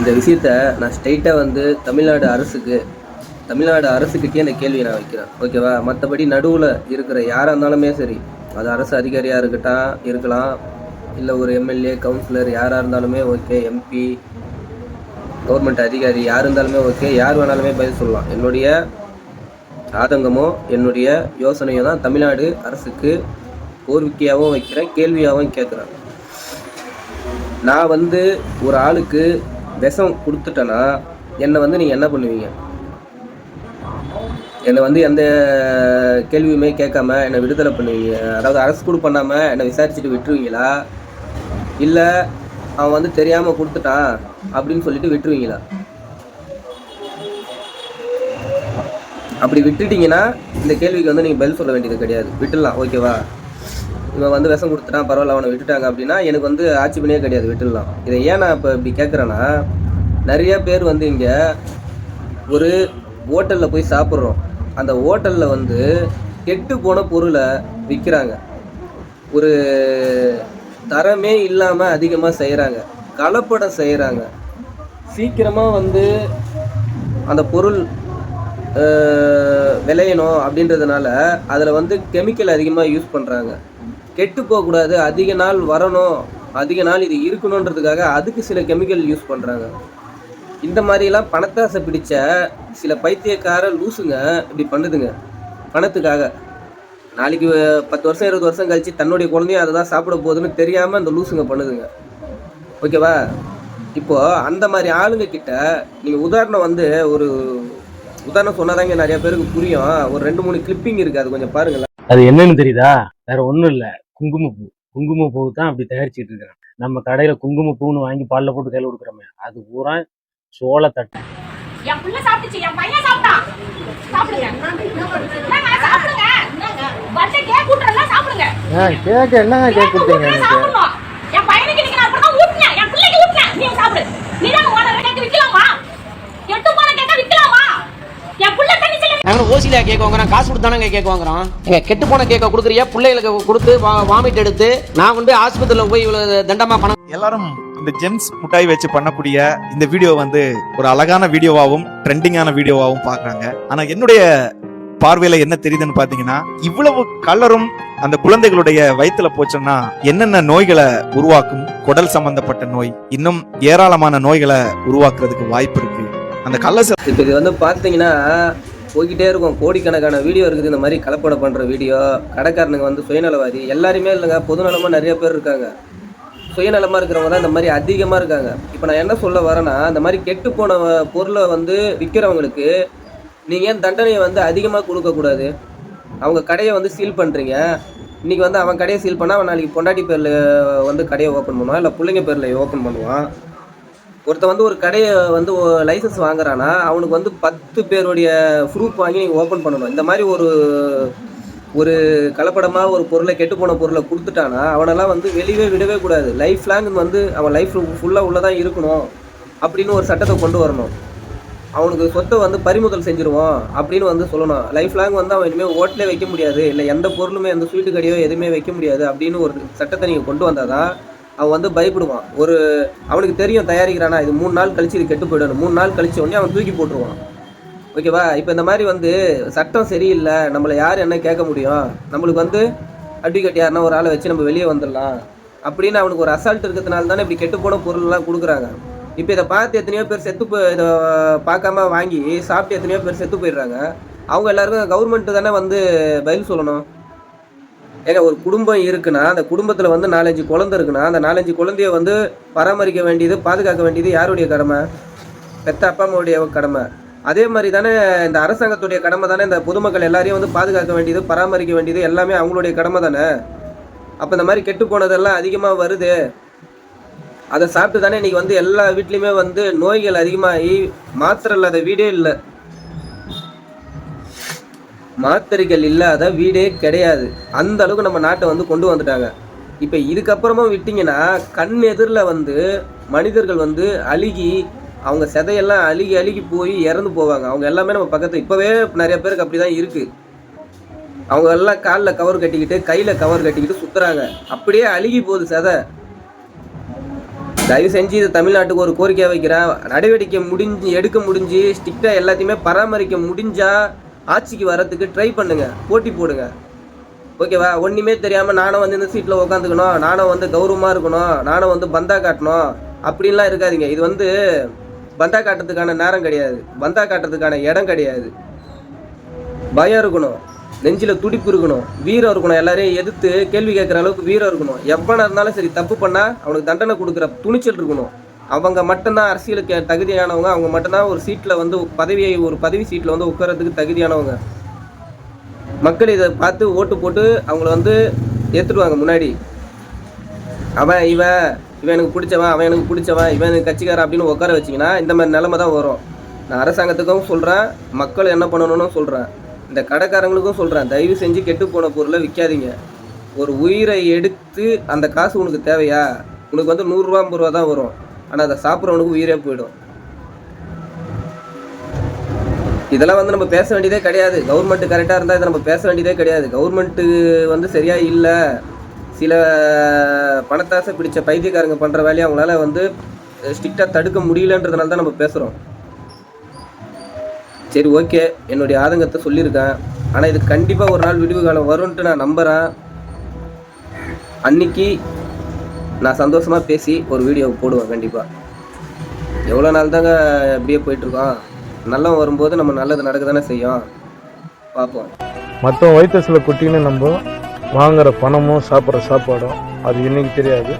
இந்த விஷயத்த நான் ஸ்ட்ரைட்டாக வந்து தமிழ்நாடு அரசுக்கு தமிழ்நாடு அரசுக்கிட்டே இந்த கேள்வியை நான் வைக்கிறேன். ஓகேவா மற்றபடி நடுவில் இருக்கிற யாராக இருந்தாலுமே சரி அது அரசு அதிகாரியாக இருக்கட்டும் இருக்கலாம். இல்லை ஒரு எம்எல்ஏ கவுன்சிலர் யாராக இருந்தாலுமே ஓகே எம்பி கவர்மெண்ட் அதிகாரி யார் இருந்தாலுமே ஓகே யார் வேணாலுமே பதில் சொல்லலாம். என்னுடைய ஆதங்கமோ என்னுடைய யோசனையோ தான் தமிழ்நாடு அரசுக்கு கோரிக்கையாகவும் வைக்கிறேன் கேள்வியாகவும் கேட்குறேன். நான் வந்து ஒரு ஆளுக்கு விஷம் கொடுத்துட்டேன்னா என்னை வந்து நீங்கள் என்ன பண்ணுவீங்க? என்னை வந்து எந்த கேள்வியுமே கேட்காம என்னை விடுதலை பண்ணுவீங்க. அதாவது அரசு கூட பண்ணாமல் என்னை விசாரிச்சுட்டு விட்டுருவீங்களா? இல்லை அவன் வந்து தெரியாமல் கொடுத்துட்டான் அப்படின்னு சொல்லிட்டு விட்டுருவீங்களா? அப்படி விட்டுட்டீங்கன்னா இந்த கேள்விக்கு வந்து நீங்கள் பதில் சொல்ல வேண்டியது கிடையாது. விட்டுடலாம் ஓகேவா? இவன் வந்து விஷம் கொடுத்துட்டான் பரவாயில்ல அவனை விட்டுட்டாங்க அப்படின்னா எனக்கு வந்து ஆட்சேபனையே கிடையாது விட்டுடலாம். இதை ஏன் நான் இப்போ இப்படி கேட்குறேன்னா நிறைய பேர் வந்து இங்கே ஒரு ஹோட்டலில் போய் சாப்பிட்றோம். அந்த ஹோட்டலில் வந்து கெட்டு போன பொருளை விற்கிறாங்க ஒரு தரமே இல்லாமல் அதிகமாக செய்கிறாங்க கலப்படம் செய்கிறாங்க சீக்கிரமாக வந்து அந்த பொருள் விளையணும் அப்படின்றதுனால அதில் வந்து கெமிக்கல் அதிகமாக யூஸ் பண்ணுறாங்க கெட்டு போகக்கூடாது அதிக நாள் வரணும் அதிக நாள் இது இருக்கணுன்றதுக்காக அதுக்கு சில கெமிக்கல் யூஸ் பண்ணுறாங்க இந்த மாதிரிலாம் பணத்தாசை பிடிச்ச சில பைத்தியக்கார லூசுங்க இப்படி பண்ணுதுங்க. பணத்துக்காக. நாளைக்கு பத்து வருஷம் இருபது வருஷம் கழித்து தன்னுடைய குழந்தையும் அதை தான் சாப்பிட போகுதுன்னு தெரியாமல் அந்த லூசுங்க பண்ணுதுங்க. ஓகேவா? இப்போ அந்த மாதிரி ஆளுங்க கிட்ட நீங்கள் உதாரணம் வந்து ஒரு உதாரணம் சொன்னாதாங்க நிறைய பேருக்கு புரியும். ஒரு ரெண்டு மூணு கிளிப்பிங் இருக்கு. அது கொஞ்சம் பாருங்களேன். அது என்னன்னு தெரியுதா? வேற ஒண்ணும் இல்ல. குங்குமப்பூ. குங்குமப்பூ தான் அப்படி தயாரிச்சுட்டு இருக்கிறான். நம்ம கடையில குங்குமப்பூன்னு வாங்கி பால்ல போட்டு கையில கொடுக்குறோமே அது பூரா சோளத்தட்டை என் புள்ள சாப்பிட்டுச்சு. என் பையன் சாப்பிட்டான். சாப்பிடுங்க. கேக் என்னங்க கேக் கொடுத்தீங்க கூட்டுறது எனக்கு சாப்பிடணும் என் பையனுக்கு இன்னைக்கு நான் அப்படிதான் ஊட்டினேன் என் பிள்ளைக்கு ஊட்டினேன் நீ சாப்பிடு நீ தான் ஓனர் கேக் விற்கலாமா எட்டு போன கேக்க விற்கலாமா என் புள்ள தண்ணி செல்ல நாங்க ஓசிலியா கேக் வாங்குறோம் காசு கொடுத்து தானே கேக் வாங்குறோம் எங்க கெட்டு போன கேக்கை கொடுக்குறியா? பிள்ளைகளுக்கு கொடுத்து வாமிட் எடுத்து நான் கொண்டு போய் ஆஸ்பத்திரியில் போய் இவ்வளவு தண்டமா பணம் எல்லாரும் இந்த ஜெம்ஸ் முட்டாய் வச்சு பண்ணக்கூடிய இந்த வீடியோ வந்து ஒரு அழகான வீடியோவாகவும் ட்ரெண்டிங்கான வீடியோவாகவும் பார்க்கறாங்க. ஆனா என்னுடைய பார்வையில என்ன தெரியுதுன்னு பாத்தீங்கன்னா இவ்வளவு கலரும் அந்த குழந்தைகளுடைய வயித்துல போச்சுன்னா என்னென்ன நோய்களை உருவாக்கும்? குடல் சம்பந்தப்பட்ட நோய் இன்னும் ஏராளமான நோய்களை உருவாக்குறதுக்கு வாய்ப்பு இருக்கு. அந்த கள்ள இப்போ இது வந்து பார்த்தீங்கன்னா போய்கிட்டே இருக்கும். கோடிக்கணக்கான வீடியோ இருக்குது. இந்த மாதிரி கலப்படம் பண்ணுற வீடியோ கடைக்காரனுங்க வந்து சுயநலவாதி. எல்லாருமே இல்லைங்க. பொதுநலமாக நிறைய பேர் இருக்காங்க. சுயநலமாக இருக்கிறவங்க தான் இந்த மாதிரி அதிகமாக இருக்காங்க. இப்போ நான் என்ன சொல்ல வரேன்னா இந்த மாதிரி கெட்டு போன பொருளை வந்து விற்கிறவங்களுக்கு நீங்கள் ஏன் தண்டனையை வந்து அதிகமாக கொடுக்கக்கூடாது அவங்க கடையை வந்து சீல் பண்ணுறீங்க இன்றைக்கி வந்து அவன் கடையை சீல் பண்ணால் அவன் நாளைக்கு பொண்டாட்டி பேரில் வந்து கடையை ஓப்பன் பண்ணுவான்? இல்லை பிள்ளைங்க பேரில் ஓப்பன் பண்ணுவான்? ஒருத்தன் வந்து ஒரு கடையை வந்து லைசன்ஸ் வாங்குறான்னா அவனுக்கு வந்து பத்து பேருடைய ப்ரூஃப் வாங்கி நீங்கள் ஓப்பன் பண்ணணும். இந்த மாதிரி ஒரு ஒரு கலப்படமாக ஒரு பொருளை கெட்டு போன பொருளை கொடுத்துட்டானா அவனெல்லாம் வந்து வெளியவே விடவே கூடாது. லைஃப் லாங் வந்து அவன் லைஃப் ஃபுல்லாக உள்ளதான் இருக்கணும் அப்படின்னு ஒரு சட்டத்தை கொண்டு வரணும். அவனுக்கு சொத்தை வந்து பறிமுதல் செஞ்சுருவோம் அப்படின்னு வந்து சொல்லணும். லைஃப் லாங் வந்து அவன் இனிமேல் ஓட்டிலே வைக்க முடியாது. இல்லை எந்த பொருளுமே எந்த ஸ்வீட்டு கடையோ எதுவுமே வைக்க முடியாது அப்படின்னு ஒரு சட்டத்தை நீங்கள் கொண்டு வந்தால் தான் அவன் வந்து பயப்படுவான். ஒரு அவனுக்கு தெரியும் தயாரிக்கிறானா இது மூணு நாள் கழிச்சு இது கெட்டு போயிடணும் மூணு நாள் கழிச்ச உடனே அவன் தூக்கி போட்டுருவான். ஓகேவா? இப்போ இந்த மாதிரி வந்து சட்டம் சரியில்லை நம்மளை யார் என்ன கேட்க முடியும்? நம்மளுக்கு வந்து அட்வொகேட் யாருன்னா ஒரு ஆளை வச்சு நம்ம வெளியே வந்துடலாம். அப்படின்னு அவனுக்கு ஒரு அசால்ட் இருக்கிறதுனால தானே இப்படி கெட்டு போன பொருள்லாம் கொடுக்குறாங்க. இப்போ இதை பார்த்து எத்தனையோ பேர் செத்து போ இதை பார்க்காம வாங்கி சாப்பிட்டு எத்தனையோ பேர் செத்து போயிடுறாங்க. அவங்க எல்லாருக்கும் கவர்மெண்ட்டு தானே வந்து பதில் சொல்லணும். ஏங்க ஒரு குடும்பம் இருக்குன்னா அந்த குடும்பத்தில் வந்து நாலஞ்சு குழந்தை இருக்குன்னா அந்த நாலஞ்சு குழந்தைய வந்து பராமரிக்க வேண்டியது பாதுகாக்க வேண்டியது யாருடைய கடமை? பெத்த அப்பா அம்மாவுடைய கடமை. அதே மாதிரி தானே இந்த அரசாங்கத்துடைய கடமை தானே இந்த பொதுமக்கள் எல்லாரையும் வந்து பாதுகாக்க வேண்டியது பராமரிக்க வேண்டியது எல்லாமே அவங்களுடைய கடமை தானே? அப்போ இந்த மாதிரி கெட்டு போனதெல்லாம் அதிகமாக வருது. அதை சாப்பிட்டு தானே இன்றைக்கி வந்து எல்லா வீட்லேயுமே வந்து நோய்கள் அதிகமாகி மாத்திரை இல்லாத வீடே இல்லை. மாத்திரைகள் இல்லாத வீடே கிடையாது. அந்த அளவுக்கு நம்ம நாட்டை வந்து கொண்டு வந்துட்டாங்க. இப்போ இதுக்கப்புறமா விட்டிங்கன்னா கண் எதிரில் வந்து மனிதர்கள் வந்து அழுகி அவங்க செதையெல்லாம் அழுகி அழுகி போய் இறந்து போவாங்க. அவங்க எல்லாமே நம்ம பக்கத்து இப்போவே நிறைய பேருக்கு அப்படி தான் இருக்குது அவங்க எல்லாம் காலில் கவர் கட்டிக்கிட்டு கையில் கவர் கட்டிக்கிட்டு சுற்றுறாங்க அப்படியே அழுகி போகுது செதை. தயவு செஞ்சு இது தமிழ்நாட்டுக்கு ஒரு கோரிக்கை வைக்கிறேன். நடவடிக்கை முடிஞ்சு எடுக்க முடிஞ்சு ஸ்ட்ரிக்டாக எல்லாத்தையுமே பராமரிக்க முடிஞ்சால் ஆட்சிக்கு வரத்துக்கு ட்ரை பண்ணுங்க போட்டி போடுங்க. ஓகேவா ஒன்றுமே தெரியாமல் நானும் வந்து இந்த சீட்டில் உட்காந்துக்கணும் நானும் வந்து கௌரவமாக இருக்கணும் நானும் வந்து பந்தா காட்டணும் அப்படின்லாம் இருக்காதீங்க. இது வந்து பந்தா காட்டுறதுக்கான நேரம் கிடையாது. பந்தா காட்டுறதுக்கான இடம் கிடையாது. பயம் இருக்கணும். நெஞ்சில் துடிப்பு இருக்கணும். வீரம் இருக்கணும். எல்லாரையும் எதிர்த்து கேள்வி கேட்குற அளவுக்கு வீரம் இருக்கணும். எவ்வளோ இருந்தாலும் சரி தப்பு பண்ணால் அவனுக்கு தண்டனை கொடுக்குற துணிச்சல் இருக்கணும். அவங்க மட்டும்தான் அரசியலுக்கு தகுதியானவங்க அவங்க மட்டும்தான் ஒரு சீட்டில் வந்து பதவியை ஒரு பதவி சீட்டில் வந்து உட்கார்றதுக்கு தகுதியானவங்க. மக்கள் இதை பார்த்து ஓட்டு போட்டு அவங்கள வந்து ஏற்றுடுவாங்க முன்னாடி. அவன் இவன் இவன் எனக்கு பிடிச்சவன் அவன் எனக்கு பிடிச்சவன் இவன் எனக்கு கட்சிக்காரன் அப்படின்னு உட்கார வச்சிங்கன்னா இந்த மாதிரி நிலமை தான் வரும். நான் அரசாங்கத்துக்கும் சொல்கிறேன் மக்கள் என்ன பண்ணணும்னு சொல்கிறேன் இந்த கடைக்காரங்களுக்கும் சொல்கிறேன் தயவு செஞ்சு கெட்டு போன பொருளை விற்காதீங்க ஒரு உயிரை எடுத்து அந்த காசு உனக்கு தேவையா? உனக்கு வந்து நூறுரூவா ஐம்பது ரூபா தான் வரும். ஆனால் அதை சாப்பிட்றவனுக்கு உயிரே போயிடும். இதெல்லாம் வந்து நம்ம பேச வேண்டியதே கிடையாது. கவர்மெண்ட் கரெக்டாக இருந்தால் இதை நம்ம பேச வேண்டியதே கிடையாது. கவர்மெண்ட்டு வந்து சரியாக இல்லை. சில பணத்தாசை பிடிச்ச பைத்தியக்காரங்க பண்ணுற வேலையை அவங்களால வந்து ஸ்ட்ரிக்டாக தடுக்க முடியலன்றதுனால தான் நம்ம பேசுகிறோம் சரி ஓகே என்னுடைய ஆதங்கத்தை சொல்லியிருக்கேன். ஆனால் இது கண்டிப்பாக ஒரு நாள் விடிவு காலம் வரும்ன்ட்டு நான் நம்புகிறேன் அன்னைக்கு நான் சந்தோஷமாக பேசி ஒரு வீடியோ போடுவேன் கண்டிப்பாக எவ்வளோ நாள் தாங்க அப்படியே போயிட்டுருக்கோம் நல்லா வரும்போது நம்ம நல்லது நடக்க தானே செய்யும். பார்ப்போம். மற்றவன் வயிற்றுல குட்டின்னு நம்ம வாங்குகிற பணமும் சாப்பிட்ற சாப்பாடும் அது இன்னைக்கு தெரியாது.